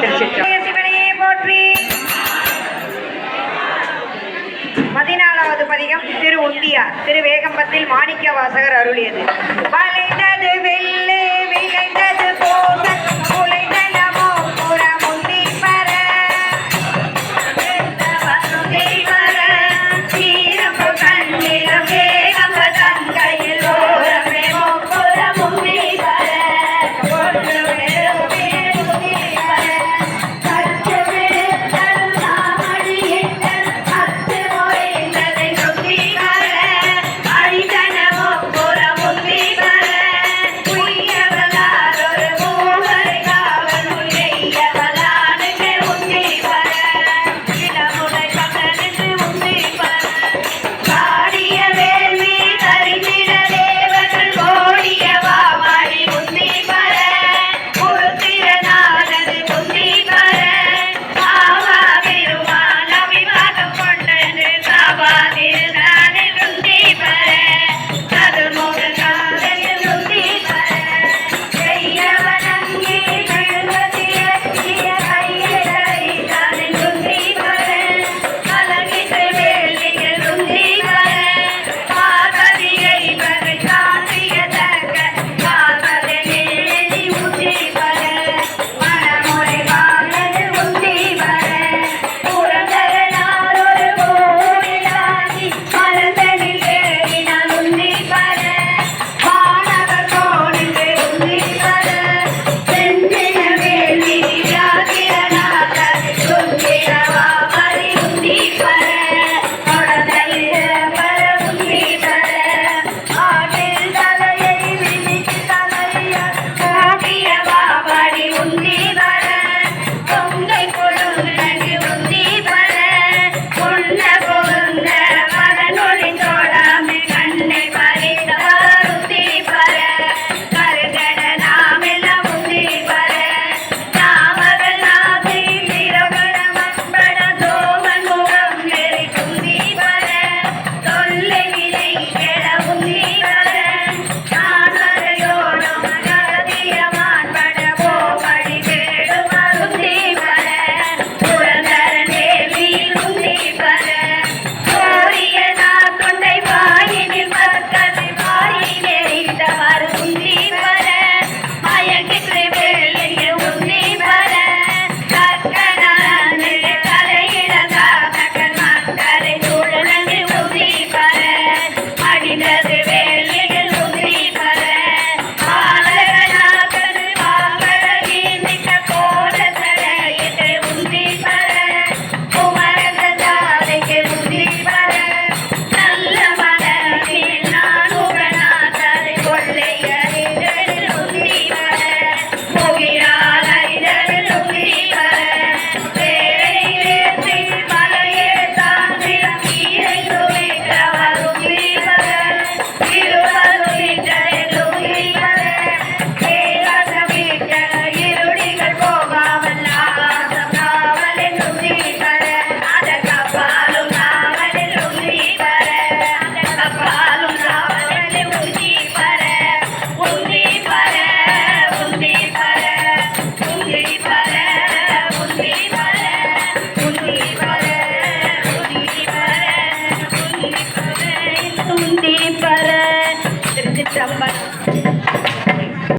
போற்றி. பதினாலாவது பதிகம் திரு உண்டியார் திரு வேகம்பத்தில் மாணிக்க வாசகர் அருளியது. வளைந்தது வெள்ளி